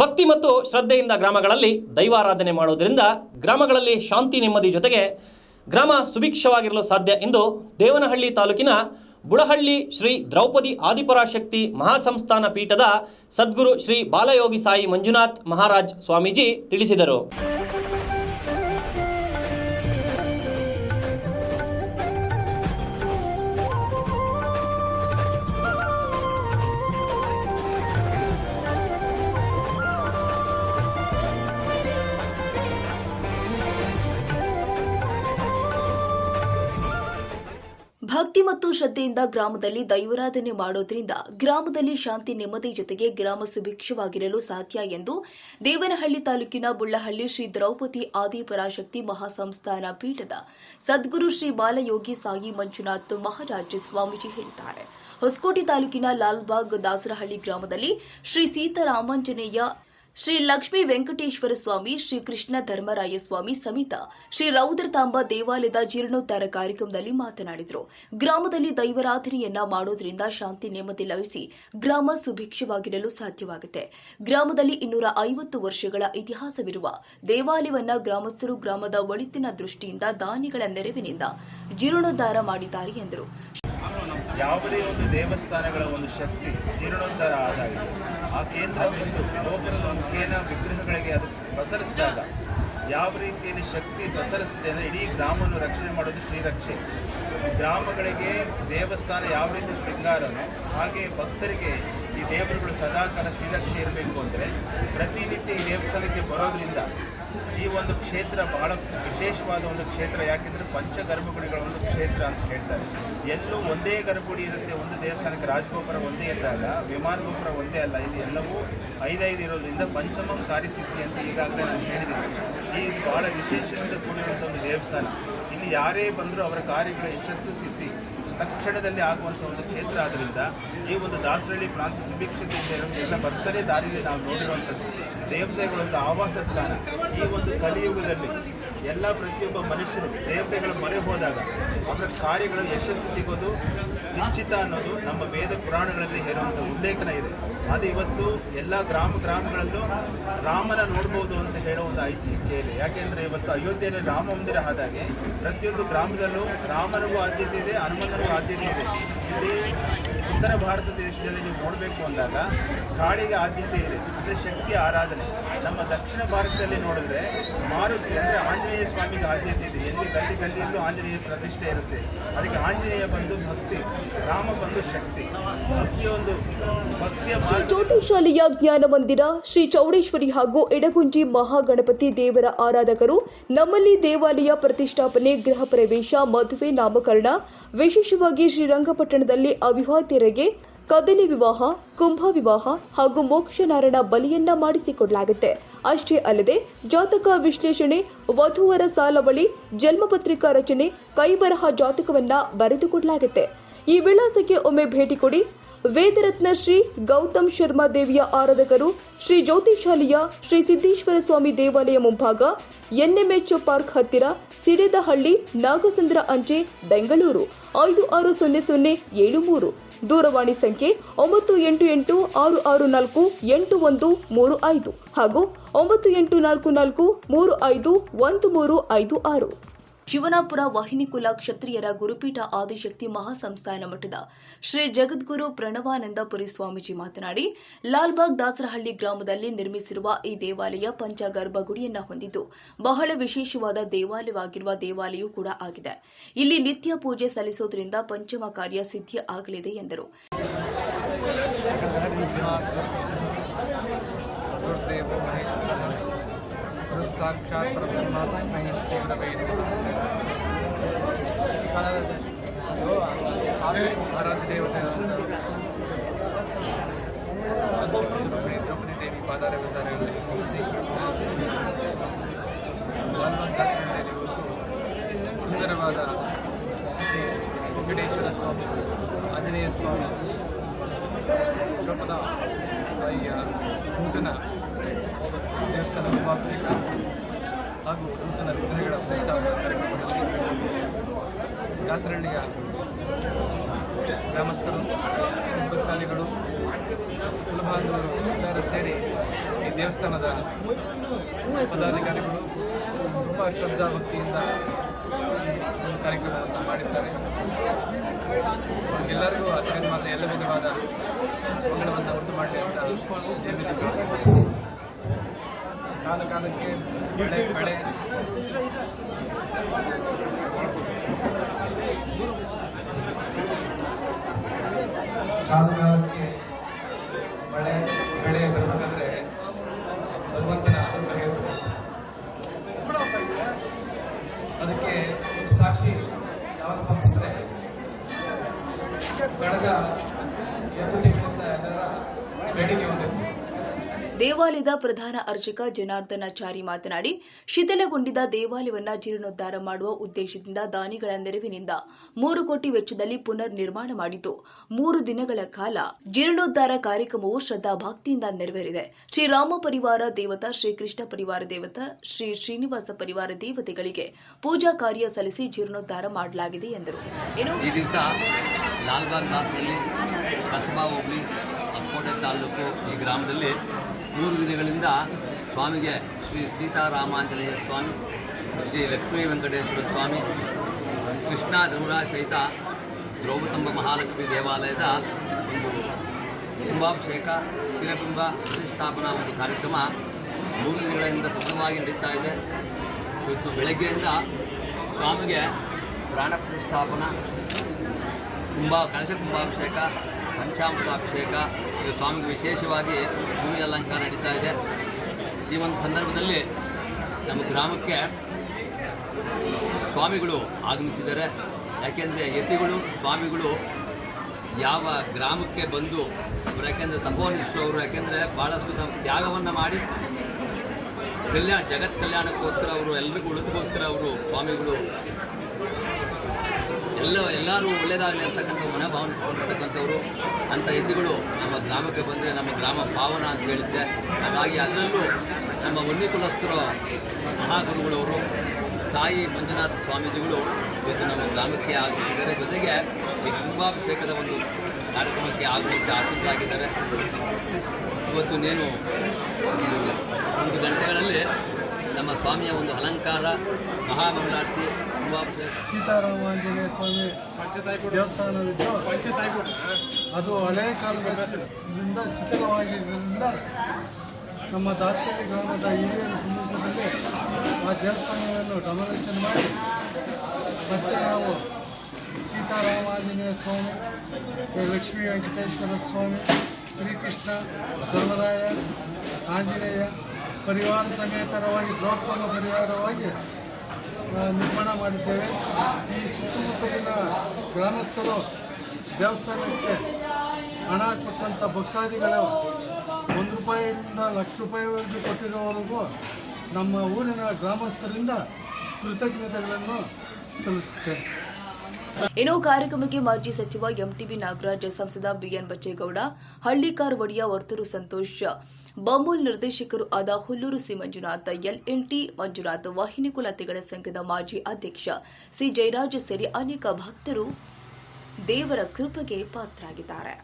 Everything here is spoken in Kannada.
ಭಕ್ತಿ ಮತ್ತು ಶ್ರದ್ಧೆಯಿಂದ ಗ್ರಾಮಗಳಲ್ಲಿ ದೈವಾರಾಧನೆ ಮಾಡುವುದರಿಂದ ಗ್ರಾಮಗಳಲ್ಲಿ ಶಾಂತಿ ನೆಮ್ಮದಿ ಜೊತೆಗೆ ಗ್ರಾಮ ಸುಭಿಕ್ಷವಾಗಿರಲು ಸಾಧ್ಯ ಎಂದು ದೇವನಹಳ್ಳಿ ತಾಲೂಕಿನ ಬುಡಹಳ್ಳಿ ಶ್ರೀ ದ್ರೌಪದಿ ಆದಿಪರಾಶಕ್ತಿ ಮಹಾಸಂಸ್ಥಾನ ಪೀಠದ ಸದ್ಗುರು ಶ್ರೀ ಬಾಲಯೋಗಿ ಸಾಯಿ ಮಂಜುನಾಥ್ ಮಹಾರಾಜ್ ಸ್ವಾಮೀಜಿ ತಿಳಿಸಿದರು. ಭಕ್ತಿ ಮತ್ತು ಶ್ರದ್ಧೆಯಿಂದ ಗ್ರಾಮದಲ್ಲಿ ದೈವಾರಾಧನೆ ಮಾಡೋದ್ರಿಂದ ಗ್ರಾಮದಲ್ಲಿ ಶಾಂತಿ ನೆಮ್ಮದಿ ಜೊತೆಗೆ ಗ್ರಾಮ ಸುಭಿಕ್ಷವಾಗಿರಲು ಸಾಧ್ಯ ಎಂದು ದೇವನಹಳ್ಳಿ ತಾಲೂಕಿನ ಬುಳ್ಳಹಳ್ಳಿ ಶ್ರೀ ದ್ರೌಪದಿ ಆದಿಪರಾಶಕ್ತಿ ಮಹಾಸಂಸ್ಥಾನ ಪೀಠದ ಸದ್ಗುರು ಶ್ರೀ ಬಾಲಯೋಗಿ ಸಾಯಿ ಮಂಜುನಾಥ್ ಮಹಾರಾಜ ಸ್ವಾಮೀಜಿ ಹೇಳಿದ್ದಾರೆ. ಹೊಸಕೋಟೆ ತಾಲೂಕಿನ ಲಾಲ್ಬಾಗ್ ದಾಸರಹಳ್ಳಿ ಗ್ರಾಮದಲ್ಲಿ ಶ್ರೀ ಸೀತಾರಾಮಾಂಜನೇಯ ಶ್ರೀ ಲಕ್ಷ್ಮೀ ವೆಂಕಟೇಶ್ವರ ಸ್ವಾಮಿ, ಶ್ರೀ ಕೃಷ್ಣ ಧರ್ಮರಾಯ ಸ್ವಾಮಿ ಸಮೇತ ಶ್ರೀ ರೌದ್ರತಾಂಬ ದೇವಾಲಯದ ಜೀರ್ಣೋದ್ಧಾರ ಕಾರ್ಯಕ್ರಮದಲ್ಲಿ ಮಾತನಾಡಿದರು. ಗ್ರಾಮದಲ್ಲಿ ದೈವರಾಧನೆಯನ್ನ ಮಾಡೋದ್ರಿಂದ ಶಾಂತಿ ನೆಮ್ಮದಿ ಲಭಿಸಿ ಗ್ರಾಮ ಸುಭಿಕ್ಷವಾಗಿರಲು ಸಾಧ್ಯವಾಗುತ್ತೆ. ಗ್ರಾಮದಲ್ಲಿ ಇನ್ನೂರ ಐವತ್ತು ವರ್ಷಗಳ ಇತಿಹಾಸವಿರುವ ದೇವಾಲಯವನ್ನ ಗ್ರಾಮಸ್ಥರು ಗ್ರಾಮದ ಒಳಿತಿನ ದೃಷ್ಟಿಯಿಂದ ದಾನಿಗಳ ನೆರವಿನಿಂದ ಜೀರ್ಣೋದ್ಧಾರ ಮಾಡಿದ್ದಾರೆ ಎಂದರು. ಯಾವುದೇ ಒಂದು ದೇವಸ್ಥಾನಗಳ ಒಂದು ಶಕ್ತಿ ಜೀರ್ಣೋದ್ಧಾರ ಆದಾಗ ಆ ಕೇಂದ್ರ ಬಿಂದು ಗೋಪುರದ ಮುಖೇನ ವಿಗ್ರಹಗಳಿಗೆ ಅದು ಪಸರಿಸಿದಾಗ ಯಾವ ರೀತಿಯಲ್ಲಿ ಶಕ್ತಿ ಪಸರಿಸುತ್ತೆ ಅಂದರೆ ಇಡೀ ಗ್ರಾಮವನ್ನು ರಕ್ಷಣೆ ಮಾಡೋದು ಶ್ರೀರಕ್ಷೆ. ಗ್ರಾಮಗಳಿಗೆ ದೇವಸ್ಥಾನ ಯಾವ ರೀತಿ ಶೃಂಗಾರನೋ ಹಾಗೆ ಭಕ್ತರಿಗೆ ಈ ದೇವರುಗಳು ಸದಾಕಾಲ ಶ್ರೀರಕ್ಷೆ ಇರಬೇಕು ಅಂದರೆ ಪ್ರತಿನಿತ್ಯ ಈ ದೇವಸ್ಥಾನಕ್ಕೆ ಬರೋದ್ರಿಂದ ಈ ಒಂದು ಕ್ಷೇತ್ರ ಬಹಳ ವಿಶೇಷವಾದ ಒಂದು ಕ್ಷೇತ್ರ. ಯಾಕೆಂದರೆ ಪಂಚ ಗರ್ಭಗುಡಿಗಳ ಒಂದು ಕ್ಷೇತ್ರ ಅಂತ ಹೇಳ್ತಾರೆ. ಎಲ್ಲೂ ಒಂದೇ ಗರ್ಭಗುಡಿ ಇರುತ್ತೆ. ಒಂದು ದೇವಸ್ಥಾನಕ್ಕೆ ರಾಜಗೋಪುರ ಒಂದೇ ಇದ್ದಾಗ ವಿಮಾನ ಗೋಪುರ ಒಂದೇ ಅಲ್ಲ. ಇಲ್ಲಿ ಎಲ್ಲವೂ ಐದೈದು ಇರೋದ್ರಿಂದ ಪಂಚಮಂ ಕಾರ್ಯಸ್ಥಿತಿ ಅಂತ ಈಗಾಗಲೇ ನಾನು ಹೇಳಿದ್ದೀನಿ. ಈ ಬಹಳ ವಿಶೇಷದಿಂದ ಕೂಡಿರುವಂಥ ಒಂದು ದೇವಸ್ಥಾನ. ಇಲ್ಲಿ ಯಾರೇ ಬಂದರೂ ಅವರ ಕಾರ್ಯಗಳ ಯಶಸ್ಸು ಸಿದ್ಧಿ. ತಕ್ಷಣದಲ್ಲಿ ಆಗುವಂಥ ಒಂದು ಕ್ಷೇತ್ರ ಆದ್ದರಿಂದ ಈ ಒಂದು ದಾಸರಳ್ಳಿ ಪ್ರಾಂತ ಸುಭಿಕ್ಷತೆಯಿಂದ ಇರೋ ಎಲ್ಲ ಭಕ್ತರೇ ದಾರಿಯಲ್ಲಿ ನಾವು ನೋಡಿರುವಂಥದ್ದು ದೇವತೆಗಳ ಒಂದು ಆವಾಸ ಸ್ಥಾನ ಈ ಒಂದು ಕಲಿಯುಗದಲ್ಲಿ. ಎಲ್ಲ ಪ್ರತಿಯೊಬ್ಬ ಮನುಷ್ಯರು ದೇವತೆಗಳ ಮೊರೆ ಹೋದಾಗ ಅವರ ಕಾರ್ಯಗಳು ಯಶಸ್ಸು ಸಿಗೋದು ನಿಶ್ಚಿತ ಅನ್ನೋದು ನಮ್ಮ ವೇದ ಪುರಾಣಗಳಲ್ಲಿ ಹೇರುವಂಥ ಉಲ್ಲೇಖನ ಇದೆ. ಅದು ಇವತ್ತು ಎಲ್ಲ ಗ್ರಾಮ ಗ್ರಾಮಗಳಲ್ಲೂ ರಾಮನ ನೋಡ್ಬೋದು ಅಂತ ಹೇಳೋ ಒಂದು ಐತಿಹ್ಯ ಇದೆ. ಯಾಕೆಂದ್ರೆ ಇವತ್ತು ಅಯೋಧ್ಯೆಯಲ್ಲಿ ರಾಮ ಮಂದಿರ ಆದಾಗೆ ಪ್ರತಿಯೊಂದು ಗ್ರಾಮದಲ್ಲೂ ರಾಮನಿಗೂ ಆದ್ಯತೆ ಇದೆ, ಹನುಮಂತನಿಗೂ ಆದ್ಯತೆ ಇದೆ. ಇಲ್ಲಿ ಉತ್ತರ ಭಾರತ ದೇಶದಲ್ಲಿ ನೀವು ನೋಡಬೇಕು ಅಂದಾಗ ಕಾಳಿಗೆ ಆದ್ಯತೆ ಇದೆ. ಅಂದರೆ ಶಕ್ತಿಯ ಆರಾಧನೆ. ನಮ್ಮ ದಕ್ಷಿಣ ಭಾರತದಲ್ಲಿ ನೋಡಿದ್ರೆ ಮಾರುತಿ ಅಂದರೆ ಆಂಜನೇಯ ಸ್ವಾಮಿಗೆ ಆದ್ಯತೆ ಇದೆ. ಎಲ್ಲಿ ಗಲ್ಲಿ ಗಲ್ಲಿಯಲ್ಲೂ ಆಂಜನೇಯ ಪ್ರತಿಷ್ಠೆ ಇರುತ್ತೆ. ಅದಕ್ಕೆ ಆಂಜನೇಯ ಬಂದು ಭಕ್ತಿ, ರಾಮ ಬಂದು ಶಕ್ತಿ. ಭಕ್ತಿಯ ಒಂದು ಭಕ್ತಿಯ ಶ್ರೀ ಮಾರ್ಗ ಜ್ಞಾನ ಮಂದಿರ, ಶ್ರೀ ಚೌಡೇಶ್ವರಿ ಹಾಗೂ ಎಡಗುಂಜಿ ಮಹಾಗಣಪತಿ ದೇವರ ಆರಾಧಕರು ನಮ್ಮಲ್ಲಿ ದೇವಾಲಯ ಪ್ರತಿಷ್ಠಾಪನೆ, ಗೃಹ ಪ್ರವೇಶ, ಮದುವೆ, ನಾಮಕರಣ, ವಿಶೇಷವಾಗಿ ಶ್ರೀರಂಗಪಟ್ಟಣದಲ್ಲಿ ಅವಿವಾಹಿತರಿಗೆ ಕದಲಿ ವಿವಾಹ, ಕುಂಭ ವಿವಾಹ ಹಾಗೂ ಮೋಕ್ಷನಾರಣ ಬಲಿಯನ್ನ ಮಾಡಿಸಿಕೊಡಲಾಗುತ್ತೆ. ಅಷ್ಟೇ ಅಲ್ಲದೆ ಜಾತಕ ವಿಶ್ಲೇಷಣೆ, ವಧುವರ ಸಾಲವಳಿ ಜನ್ಮಪತ್ರಿಕಾ ರಚನೆ, ಕೈಬರಹ ಜಾತಕವನ್ನ ಬರೆದುಕೊಡಲಾಗುತ್ತೆ. ಈ ವಿಳಾಸಕ್ಕೆ ಒಮ್ಮೆ ಭೇಟಿ ಕೊಡಿ. ವೇದರತ್ನ ಶ್ರೀ ಗೌತಮ್ ಶರ್ಮಾ ದೇವಿಯ ಆರಾಧಕರು, ಶ್ರೀ ಜ್ಯೋತಿಶಾಲಿಯ ಶ್ರೀ ಸಿದ್ದೇಶ್ವರ ಸ್ವಾಮಿ ದೇವಾಲಯ ಮುಂಭಾಗ, ಎನ್ಎಂಎಚ್ ಪಾರ್ಕ್ ಹತ್ತಿರ, ಸಿಡೆದಹಳ್ಳಿ, ನಾಗಸಂದ್ರ ಅಂಚೆ, ಬೆಂಗಳೂರು, ಐದು ಆರು ಸೊನ್ನೆ ಸೊನ್ನೆ ಏಳು ಮೂರು. ದೂರವಾಣಿ ಸಂಖ್ಯೆ ಒಂಬತ್ತು ಎಂಟು ಎಂಟು ಆರು ಆರು ನಾಲ್ಕು ಎಂಟು ಒಂದು ಮೂರು ಐದು ಹಾಗೂ ಒಂಬತ್ತು ಎಂಟು ನಾಲ್ಕು ನಾಲ್ಕು ಮೂರು ಐದು ಒಂದು ಮೂರು ಐದು ಆರು. ಶಿವನಾಪುರ ವಾಹಿನಿಕುಲ ಕ್ಷತ್ರಿಯರ ಗುರುಪೀಠ ಆದಿಶಕ್ತಿ ಮಹಾಸಂಸ್ಥಾನ ಮಠದ ಶ್ರೀ ಜಗದ್ಗುರು ಪ್ರಣವಾನಂದಪುರಿ ಸ್ವಾಮೀಜಿ ಮಾತನಾಡಿ, ಲಾಲ್ಬಾಗ್ ದಾಸರಹಳ್ಳಿ ಗ್ರಾಮದಲ್ಲಿ ನಿರ್ಮಿಸಿರುವ ಈ ದೇವಾಲಯ ಪಂಚಗರ್ಭಗುಡಿಯನ್ನ ಹೊಂದಿದ್ದು, ಬಹಳ ವಿಶೇಷವಾದ ದೇವಾಲಯವಾಗಿರುವ ದೇವಾಲಯ ಕೂಡ ಆಗಿದೆ. ಇಲ್ಲಿ ನಿತ್ಯ ಪೂಜೆ ಸಲ್ಲಿಸೋದ್ರಿಂದ ಪಂಚಮ ಕಾರ್ಯ ಸಿದ್ಧಿ ಆಗಲಿದೆ ಎಂದರು. గురుసాక్షాత్ పరబ్రహ్మాత్మై శ్రీరవే ఆరాధ్య దేవత ద్రౌపది దేవి పాదాల విధానాన్ని చూసి సుందరవాద వెంకటేశ్వర స్వామి ఆంజనేయ స్వామి ಇವತ್ತು ಸುಂದರವಾದ ಶ್ರೀ ವೆಂಕಟೇಶ್ವರ ಸ್ವಾಮಿ ಆಂಜನೇಯ ಸ್ವಾಮಿ ದ್ರೌಪದ ತಾಯಿಯ ನೂತನ ದೇವಸ್ಥಾನ ಅಭಿಷೇಕ ಹಾಗೂ ನೂತನ ವಿಗ್ರಹಗಳ ಪ್ರತಿಷ್ಠಾಪನಾ ಕಾರ್ಯಕ್ರಮದಲ್ಲಿ ದಾಸರಳ್ಳಿಯ ಗ್ರಾಮಸ್ಥರು ಭಕ್ತಾದಿಗಳು ಕುಲಬಾಂಧವರು ಎಲ್ಲರೂ ಸೇರಿ ಈ ದೇವಸ್ಥಾನದ ಪದಾಧಿಕಾರಿಗಳು ತುಂಬ ಶ್ರದ್ಧಾ ಭಕ್ತಿಯಿಂದ ಒಂದು ಕಾರ್ಯಕ್ರಮವನ್ನು ಮಾಡಿದ್ದಾರೆ. ಎಲ್ಲರಿಗೂ ಅತ್ಯುತ್ತಮವಾದ ಎಲ್ಲ ವಿಧವಾದ ಮಂಗಳವನ್ನು ಉಂಟು ಮಾಡಲಿ ಅಂತ. ಕಾಲ ಕಾಲಕ್ಕೆ ಬೆಳೆ ಬೆಳೆ ಕಾಲ ಕಾಲಕ್ಕೆ ಮಳೆ ಬೆಳೆ ಬರಬೇಕಂದ್ರೆ ಭಗವಂತನ ಅನುಗ್ರಹ. ಅದಕ್ಕೆ ಸಾಕ್ಷಿ ಯಾವಾಗ ಕಳೆದ ದೇವಾಲಯದ ಪ್ರಧಾನ ಅರ್ಚಕ ಜನಾರ್ದನಾಚಾರಿ ಮಾತನಾಡಿ, ಶಿಥಿಲಗೊಂಡಿದ್ದ ದೇವಾಲಯವನ್ನ ಜೀರ್ಣೋದ್ಧಾರ ಮಾಡುವ ಉದ್ದೇಶದಿಂದ ದಾನಿಗಳ ನೆರವಿನಿಂದ ಮೂರು ಕೋಟಿ ವೆಚ್ಚದಲ್ಲಿ ಪುನರ್ ನಿರ್ಮಾಣ ಮಾಡಿತು ಮೂರು ದಿನಗಳ ಕಾಲ ಜೀರ್ಣೋದ್ಧಾರ ಕಾರ್ಯಕ್ರಮವು ಶ್ರದ್ಧಾ ಭಕ್ತಿಯಿಂದ ನೆರವೇರಿದೆ. ಶ್ರೀರಾಮ ಪರಿವಾರ ದೇವತಾ, ಶ್ರೀಕೃಷ್ಣ ಪರಿವಾರ ದೇವತಾ, ಶ್ರೀ ಶ್ರೀನಿವಾಸ ಪರಿವಾರ ದೇವತೆಗಳಿಗೆ ಪೂಜಾ ಕಾರ್ಯ ಸಲ್ಲಿಸಿ ಜೀರ್ಣೋದ್ಧಾರ ಮಾಡಲಾಗಿದೆ ಎಂದರು. ಕಸಬಾ ಹೋಬಳಿ, ಹೊಸಕೋಟೆ ತಾಲೂಕು ಈ ಗ್ರಾಮದಲ್ಲಿ ಮೂರು ದಿನಗಳಿಂದ ಸ್ವಾಮಿಗೆ ಶ್ರೀ ಸೀತಾರಾಮಾಂಜನೇಯ ಸ್ವಾಮಿ, ಶ್ರೀ ಲಕ್ಷ್ಮೀ ವೆಂಕಟೇಶ್ವರ ಸ್ವಾಮಿ, ಕೃಷ್ಣ ಧನುರಾಜ ಸಹಿತ ದ್ರೌಪತಂಬ ಮಹಾಲಕ್ಷ್ಮಿ ದೇವಾಲಯದ ಒಂದು ಕುಂಭಾಭಿಷೇಕ ಸ್ಥಿರಕುಂಭ ಪ್ರತಿಷ್ಠಾಪನಾ ಒಂದು ಕಾರ್ಯಕ್ರಮ ಮೂರು ದಿನಗಳಿಂದ ಸತತವಾಗಿ ನಡೀತಾ ಇದೆ. ಇವತ್ತು ಬೆಳಗ್ಗೆಯಿಂದ ಸ್ವಾಮಿಗೆ ಪ್ರಾಣ ಪ್ರತಿಷ್ಠಾಪನಾ, ಕುಂಭ, ಕಳಶ ಕುಂಭಾಭಿಷೇಕ ಪಂಚಾಮೃತ ಅಭಿಷೇಕ. ಇದು ಸ್ವಾಮಿಗೆ ವಿಶೇಷವಾಗಿ ಭೂಮಿ ಅಲಂಕಾರ ನಡೀತಾ ಇದೆ. ಈ ಒಂದು ಸಂದರ್ಭದಲ್ಲಿ ನಮ್ಮ ಗ್ರಾಮಕ್ಕೆ ಸ್ವಾಮಿಗಳು ಆಗಮಿಸಿದ್ದಾರೆ. ಯಾಕೆಂದರೆ ಯತಿಗಳು, ಸ್ವಾಮಿಗಳು ಯಾವ ಗ್ರಾಮಕ್ಕೆ ಬಂದು ಅವರು ಯಾಕೆಂದರೆ ತಪೋನಿಷ್ಠವರು ಯಾಕೆಂದರೆ ಭಾಳಷ್ಟು ತಮ್ಮ ತ್ಯಾಗವನ್ನು ಮಾಡಿ ಕಲ್ಯಾಣ ಜಗತ್ ಕಲ್ಯಾಣಕ್ಕೋಸ್ಕರ ಅವರು ಎಲ್ರಿಗೂ ಉಳಿತಕ್ಕೋಸ್ಕರ ಅವರು ಸ್ವಾಮಿಗಳು ಎಲ್ಲ ಎಲ್ಲರೂ ಒಳ್ಳೆಯದಾಗಲಿ ಅಂತಕ್ಕಂಥ ಮನೋಭಾವನೆ ಇಟ್ಕೊಂಡಿರ್ತಕ್ಕಂಥವ್ರು ಅಂಥ ಎದ್ದುಗಳು ನಮ್ಮ ಗ್ರಾಮಕ್ಕೆ ಬಂದರೆ ನಮ್ಮ ಗ್ರಾಮ ಭಾವನ ಅಂತ ಹೇಳುತ್ತೆ. ಹಾಗಾಗಿ ಅದರಲ್ಲೂ ನಮ್ಮ ಉನ್ನಿಕುಲಸ್ಥರ ಮಹಾಗುರುಗಳವರು, ಸಾಯಿ ಮಂಜುನಾಥ ಸ್ವಾಮೀಜಿಗಳು ಇವತ್ತು ನಮ್ಮ ಗ್ರಾಮಕ್ಕೆ ಆಗಮಿಸಿದ್ದಾರೆ. ಜೊತೆಗೆ ಈ ಕುಂಭಾಭಿಷೇಕದ ಒಂದು ಕಾರ್ಯಕ್ರಮಕ್ಕೆ ಆಗಮಿಸಿ ಆಸಕ್ತರಾಗಿದ್ದಾರೆ ಇವತ್ತು ನೀನು ಒಂದು ಗಂಟೆಗಳಲ್ಲಿ ನಮ್ಮ ಸ್ವಾಮಿಯ ಒಂದು ಅಲಂಕಾರ, ಮಹಾಮಂಗಳಾರತಿ ಸೀತಾರಾಮ ಸೀತಾರಾಮಾಂಜನೇಯ ಸ್ವಾಮಿ ದೇವಸ್ಥಾನವಿದ್ದು ಅದು ಹಳೆ ಕಾಲದಿಂದ ಶಿಥಿಲವಾಗಿದ್ದರಿಂದ ನಮ್ಮ ದಾಸರಿ ಗ್ರಾಮದ ಹಿರಿಯರ ಸಮೀಪದಲ್ಲಿ ಆ ದೇವಸ್ಥಾನವನ್ನು ಡೊಮಿನೇಷನ್ ಮಾಡಿ ಮತ್ತೆ ನಾವು ಸೀತಾರಾಮಾಂಜನೇಯ ಸ್ವಾಮಿ, ಲಕ್ಷ್ಮೀ ವೆಂಕಟೇಶ್ವರ ಸ್ವಾಮಿ, ಶ್ರೀಕೃಷ್ಣ ಧರ್ಮರಾಯ ಆಂಜನೇಯ ಪರಿವಾರ ಸಮೇತರವಾಗಿ ದ್ರೌಪದ ಪರಿವಾರವಾಗಿ ನಿರ್ಮಾಣ ಮಾಡಿದ್ದೇವೆ. ಈ ಸುತ್ತಮುತ್ತಲಿನ ಗ್ರಾಮಸ್ಥರು ದೇವಸ್ಥಾನಕ್ಕೆ ಹಣ ಕೊಟ್ಟಂಥ ಭಕ್ತಾದಿಗಳು ಒಂದು ರೂಪಾಯಿಯಿಂದ ಲಕ್ಷ ರೂಪಾಯಿವರೆಗೂ ಕೊಟ್ಟಿರೋವರೆಗೂ ನಮ್ಮ ಊರಿನ ಗ್ರಾಮಸ್ಥರಿಂದ ಕೃತಜ್ಞತೆಗಳನ್ನು ಸಲ್ಲಿಸುತ್ತೇವೆ ಇನ್ನು ಕಾರ್ಯಕ್ರಮಕ್ಕೆ ಮಾಜಿ ಸಚಿವ ಎಂಟಿಬಿ ನಾಗರಾಜ್ ಸಂಸದ ಬಿಎನ್ ಬಚ್ಚೇಗೌಡ, ಹಳ್ಳಿಕಾರ್ ಒಡೆಯ ವರ್ತರು ಸಂತೋಷ್ ಬಮೂಲ್ ನಿರ್ದೇಶಕರು ಆದ Hulluru C Manjunatha L N T Manjunatha, ವಾಹಿನಿ ಕುಲತೆಗಳ ಸಂಘದ ಮಾಜಿ ಅಧ್ಯಕ್ಷ ಸಿ ಜಯರಾಜ್ ಸೇರಿ ಅನೇಕ ಭಕ್ತರು ದೇವರ ಕೃಪೆಗೆ ಪಾತ್ರರಾಗಿದ್ದಾರೆ.